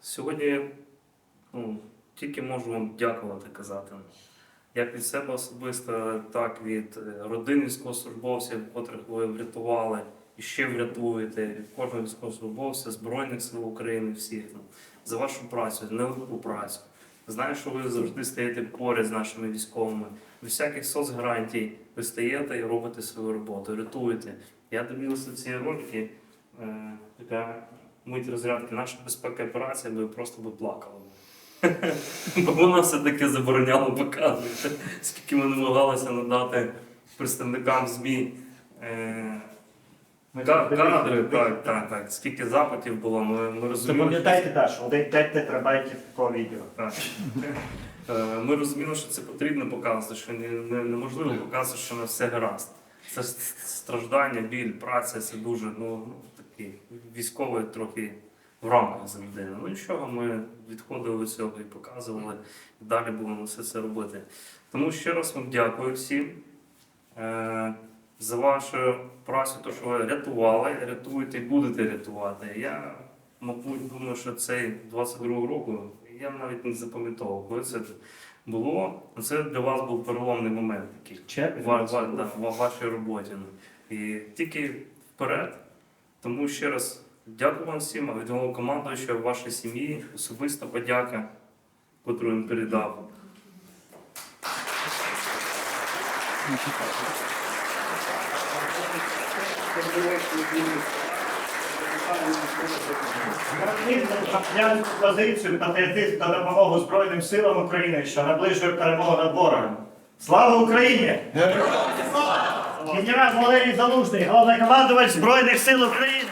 Сьогодні ну, тільки можу вам дякувати казати. Як від себе особисто, так від е, родин військовослужбовців, котрих ви врятували і ще врятуєте, від кожного військовослужбовця, Збройних сил України, всіх ну, за вашу працю, нелегку працю. Знаю, що ви завжди стаєте поряд з нашими військовими. Без всяких соцгарантій ви стаєте і робите свою роботу, рятуєте. Я дивився ці ролики, е, мить розрядки, наша безпека операція, ви просто би плакали. Бо вона все-таки забороняла показувати, скільки ми намагалися надати представникам ЗМІ. Е, ка- кадри, так, так, так. Скільки запитів було, ми, ми розуміли. Запам'ятайте так, що один 5 тетрабайтів такого відео. Так. Е, Ми розуміли, що це потрібно показувати, що не- не- неможливо показувати, що на все гаразд. Це страждання, біль, праця це дуже ну, такий військовий трохи в рамках завжди. Ну нічого, ми відходили від цього і показували, і далі будемо все це робити. Тому ще раз вам дякую всім е, за вашу працю, то, що ви рятували, рятуєте і будете рятувати. Я, мабуть, думаю, що цей 22 року я навіть не запам'ятовував, коли це було. Це для вас був переломний момент такий Червень. ва, ва, да, ва- вашій роботі. І тільки вперед. Тому ще раз дякую вам всім, а від головного командуючого, вашій сім'ї, особиста подяка, яку він передав. Гляньте позицію, патріотизм та допомогу Збройним силам України, що наближує перемогу над ворогом. Слава Україні! Генерал Валерій Залужний, головнокомандувач Збройних сил України!